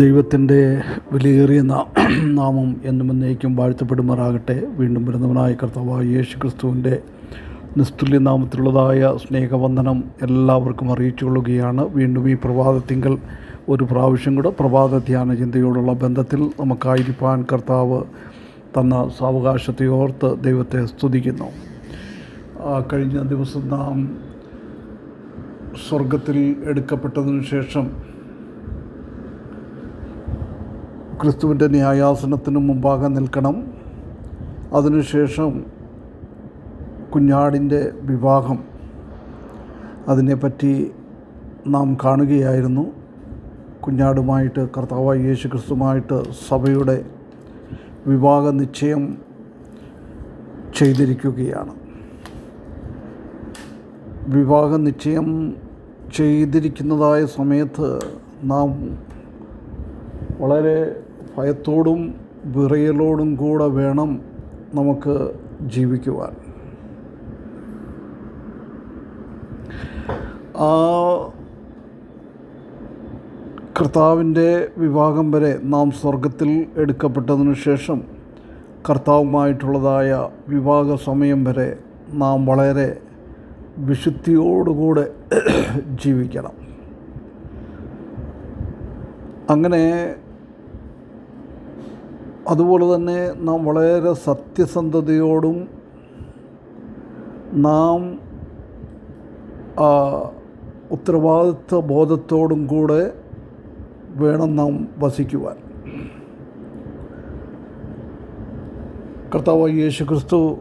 ദൈവത്തിന്റെ വിലയേറിയ നാമം എന്നും എന്നേക്കും വാഴ്ത്തപ്പെടുമാറാകട്ടെ. വീണ്ടും വരുന്നവനായ കർത്താവായ യേശു ക്രിസ്തുവിന്റെ നിസ്തുല്യ നാമത്തിലുള്ളതായ സ്നേഹവന്ദനം എല്ലാവർക്കും അറിയിച്ചു കൊള്ളുകയാണ് വീണ്ടും ഈ പ്രഭാതത്തിങ്കൽ ഒരു പ്രാവശ്യം കൂടെ പ്രഭാത ധ്യാന ചിന്തയോടുള്ള ബന്ധത്തിൽ നമുക്കായിരിക്കാൻ കർത്താവ് തന്ന സാവകാശത്തെ ഓർത്ത് ദൈവത്തെ സ്തുതിക്കുന്നു. കഴിഞ്ഞ ദിവസം നാം സ്വർഗത്തിൽ എടുക്കപ്പെട്ടതിനു ശേഷം ക്രിസ്തുവിന്റെ ന്യായാസനത്തിന് മുമ്പാകെ നിൽക്കണം. അതിനുശേഷം കുഞ്ഞാടിന്റെ വിവാഹം. അതിനെപ്പറ്റി നാം കാണുകയായിരുന്നു. കുഞ്ഞാടുമായിട്ട് കർത്താവായ യേശു ക്രിസ്തുമായിട്ട് സഭയുടെ വിവാഹ നിശ്ചയം ചെയ്തിരിക്കുകയാണ്. വിവാഹ നിശ്ചയം ചെയ്തിരിക്കുന്നതായ സമയത്ത് നാം വളരെ ഭയത്തോടും വിറയലോടും കൂടെ വേണം നമുക്ക് ജീവിക്കുവാൻ. ആ കർത്താവിന്റെ വിവാഹം വരെ നാം സ്വർഗത്തിൽ എടുക്കപ്പെട്ടതിന് ശേഷം കർത്താവുമായിട്ടുള്ളതായ വിവാഹ സമയം വരെ നാം വളരെ വിശുദ്ധിയോടുകൂടെ ജീവിക്കണം. അങ്ങനെ അതുപോലെ തന്നെ നാം വളരെ സത്യസന്ധതയോടും നാം ഉത്തരവാദിത്വ ബോധത്തോടും കൂടെ വേണം നാം വസിക്കുവാൻ. കർത്താവ് യേശു ക്രിസ്തു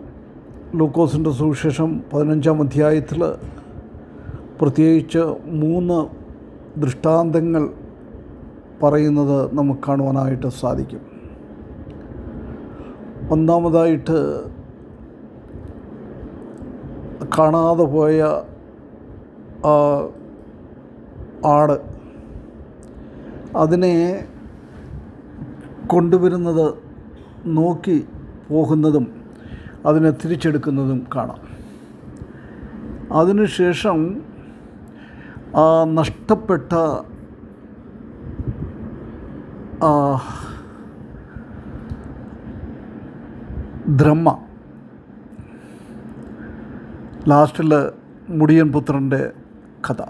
ലൂക്കോസിന്റെ സുവിശേഷം പതിനഞ്ചാം അധ്യായത്തിൽ പ്രത്യേകിച്ച് മൂന്ന് ദൃഷ്ടാന്തങ്ങൾ പറയുന്നത് നമുക്ക് കാണുവാനായിട്ട് സാധിക്കും. ഒന്നാമതായിട്ട് കാണാതെ പോയ ആട്. അതിനെ കൊണ്ടുവരുന്നത് നോക്കി പോകുന്നതും അതിനെ തിരിച്ചെടുക്കുന്നതും കാണാം. അതിനുശേഷം ആ നഷ്ടപ്പെട്ട ആ, ദ്രഹ്മ ലാസ്റ്റിൽ മുടിയൻ പുത്രന്റെ കഥ.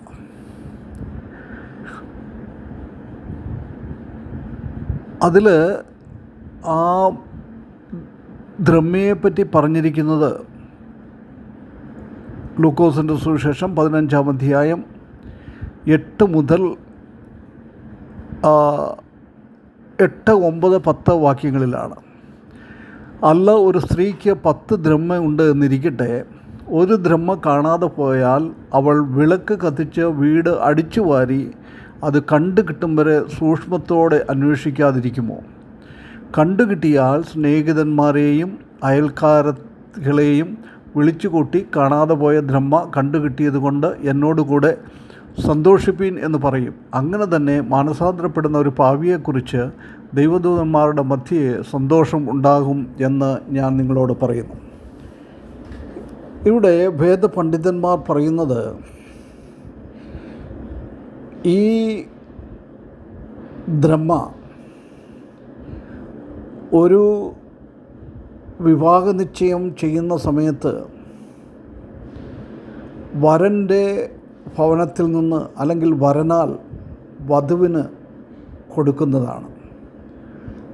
അതിൽ ആ ദ്രഹ്മയെപ്പറ്റി പറഞ്ഞിരിക്കുന്നത് ലൂക്കോസിന്റെ സുവിശേഷം പതിനഞ്ചാം അധ്യായം എട്ട് മുതൽ എട്ട് ഒമ്പത് പത്ത് വാക്യങ്ങളിലാണ്. അല്ല ഒരു സ്ത്രീക്ക് പത്ത് ദ്രഹ്മ ഉണ്ട് എന്നിരിക്കട്ടെ. ഒരു ദ്രഹ്മ കാണാതെ പോയാൽ അവൾ വിളക്ക് കത്തിച്ച് വീട് അടിച്ചു വാരി അത് കണ്ടു കിട്ടും വരെ സൂക്ഷ്മത്തോടെ അന്വേഷിക്കാതിരിക്കുമോ? കണ്ടു കിട്ടിയാൽ സ്നേഹിതന്മാരെയും അയൽക്കാരകളെയും വിളിച്ചുകൂട്ടി കാണാതെ പോയ ദ്രഹ്മ കണ്ടു കിട്ടിയതുകൊണ്ട് എന്നോടുകൂടെ സന്തോഷിപ്പീൻ എന്ന് പറയും. അങ്ങനെ തന്നെ മാനസാന്തരപ്പെടുന്ന ഒരു പാവിയെക്കുറിച്ച് ദൈവദൂതന്മാരുടെ മധ്യയെ സന്തോഷം ഉണ്ടാകും എന്ന് ഞാൻ നിങ്ങളോട് പറയുന്നു. ഇവിടെ ഭേദപണ്ഡിതന്മാർ പറയുന്നത് ഈ ബ്രഹ്മ ഒരു വിവാഹനിശ്ചയം ചെയ്യുന്ന സമയത്ത് വരന്റെ ഭവനത്തിൽ നിന്ന് അല്ലെങ്കിൽ വരനാൽ വധുവിന് കൊടുക്കുന്നതാണ്.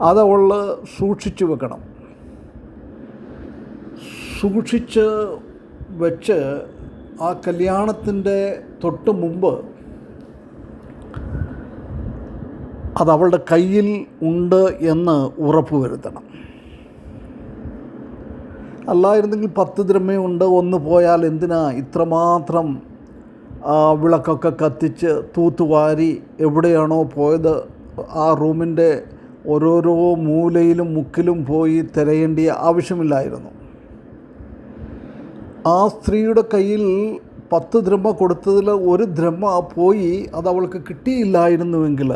അതവൾ സൂക്ഷിച്ചു വെക്കണം. സൂക്ഷിച്ച് വെച്ച് ആ കല്യാണത്തിന്റെ തൊട്ട് മുമ്പ് അത് അവളുടെ കയ്യിൽ ഉണ്ട് എന്ന് ഉറപ്പ് വരുത്തണം. അല്ലായിരുന്നെങ്കിൽ പത്ത് ഉണ്ട് ഒന്ന് പോയാൽ എന്തിനാ ഇത്രമാത്രം വിളക്കൊക്കെ കത്തിച്ച് തൂത്തുവാരി എവിടെയാണോ പോയത് ആ റൂമിന്റെ ഓരോരോ മൂലയിലും മുക്കിലും പോയി തിരയേണ്ട ആവശ്യമില്ലായിരുന്നു. ആ സ്ത്രീയുടെ കയ്യിൽ പത്ത് ദ്രമ കൊടുത്തതിൽ ഒരു ദ്രമ പോയി അത് അവൾക്ക് കിട്ടിയില്ലായിരുന്നുവെങ്കിൽ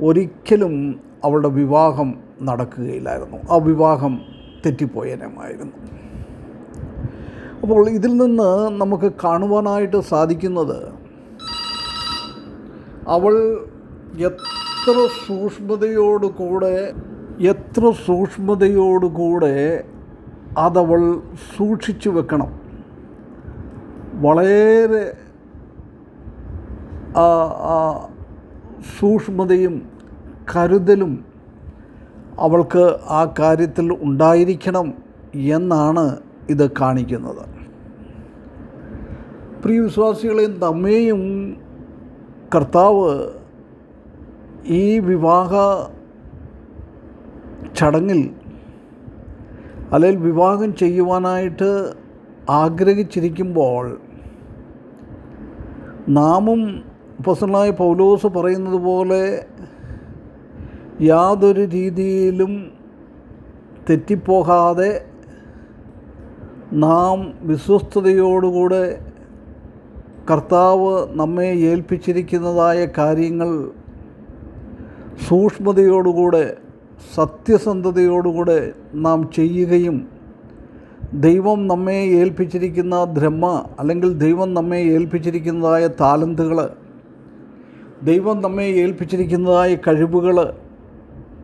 ഒരിക്കലും അവളുടെ വിവാഹം നടക്കുകയില്ലായിരുന്നു. ആ വിവാഹം തെറ്റിപ്പോയനമായിരുന്നു. അപ്പോൾ ഇതിൽ നിന്ന് നമുക്ക് കാണുവാനായിട്ട് സാധിക്കുന്നത് അവൾ എത്ര സൂക്ഷ്മതയോടുകൂടെ എത്ര സൂക്ഷ്മതയോടുകൂടെ അതവൾ സൂക്ഷിച്ചു വെക്കണം. വളരെ സൂക്ഷ്മതയും കരുതലും അവൾക്ക് ആ കാര്യത്തിൽ ഉണ്ടായിരിക്കണം എന്നാണ് ഇത് കാണിക്കുന്നത്. പ്രിയ വിശ്വാസികളെയും നമ്മെയും കർത്താവ് ഈ വിവാഹ ചടങ്ങിൽ അല്ലെങ്കിൽ വിവാഹം ചെയ്യുവാനായിട്ട് ആഗ്രഹിച്ചിരിക്കുമ്പോൾ നാമും പ്രസന്നായ പൗലോസ് പറയുന്നത് പോലെ യാതൊരു രീതിയിലും തെറ്റിപ്പോകാതെ നാം വിശ്വസ്തയോടുകൂടെ കർത്താവ് നമ്മെ ഏൽപ്പിച്ചിരിക്കുന്നതായ കാര്യങ്ങൾ സൂക്ഷ്മതയോടുകൂടെ സത്യസന്ധതയോടുകൂടെ നാം ചെയ്യുകയും ദൈവം നമ്മെ ഏൽപ്പിച്ചിരിക്കുന്ന ബ്രഹ്മ അല്ലെങ്കിൽ ദൈവം നമ്മെ ഏൽപ്പിച്ചിരിക്കുന്നതായ താലന്തുകൾ ദൈവം നമ്മെ ഏൽപ്പിച്ചിരിക്കുന്നതായ കഴിവുകൾ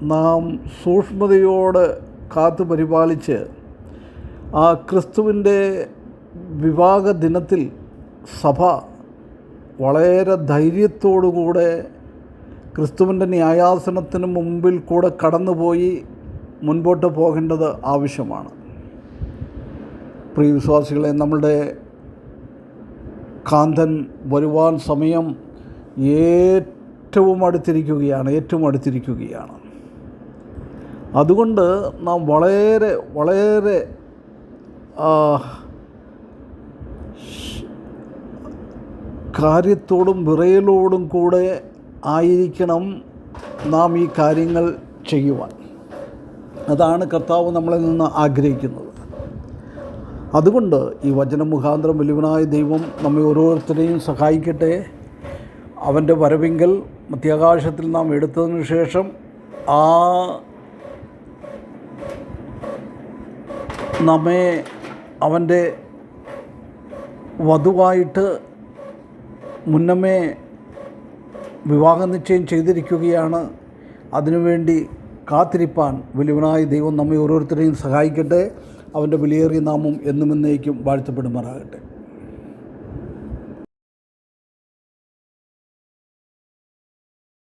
നാം സൂക്ഷ്മതയോട് കാത്തു പരിപാലിച്ച് ആ ക്രിസ്തുവിന്റെ വിവാഹ ദിനത്തിൽ സഭ വളരെ ധൈര്യത്തോടുകൂടെ ക്രിസ്തുവിന്റെ ന്യായാസനത്തിന് മുമ്പിൽ കൂടെ കടന്നുപോയി മുൻപോട്ട് പോകേണ്ടത് ആവശ്യമാണ്. പ്രിയ വിശ്വാസികളെ നമ്മളുടെ കാന്തൻ വരുവാൻ സമയം ഏറ്റവും അടുത്തിരിക്കുകയാണ് ഏറ്റവും അടുത്തിരിക്കുകയാണ്. അതുകൊണ്ട് നാം വളരെ വളരെ കാര്യത്തോടും വിറയലോടും കൂടെ ആയിരിക്കണം നാം ഈ കാര്യങ്ങൾ ചെയ്യുവാൻ. അതാണ് കർത്താവ് നമ്മളിൽ നിന്ന് ആഗ്രഹിക്കുന്നത്. അതുകൊണ്ട് ഈ വചന മുഖാന്തരം വലിയവനായ ദൈവം നമ്മെ ഓരോരുത്തരെയും സഹായിക്കട്ടെ. അവന്റെ വരവിങ്കൽ മധ്യാകാശത്തിൽ നാം എടുത്തതിന് ശേഷം ആ നമ്മെ അവന്റെ വധുവായിട്ട് മുന്നമേ വിവാഹ നിശ്ചയം ചെയ്തിരിക്കുകയാണ്. അതിനുവേണ്ടി കാത്തിരിപ്പാൻ വലിയവനായ ദൈവം നമ്മെ ഓരോരുത്തരെയും സഹായിക്കട്ടെ. അവന്റെ വിലയേറിയ നാമം എന്നും എന്നേക്കും വാഴ്ത്തപ്പെടുമാറാകട്ടെ.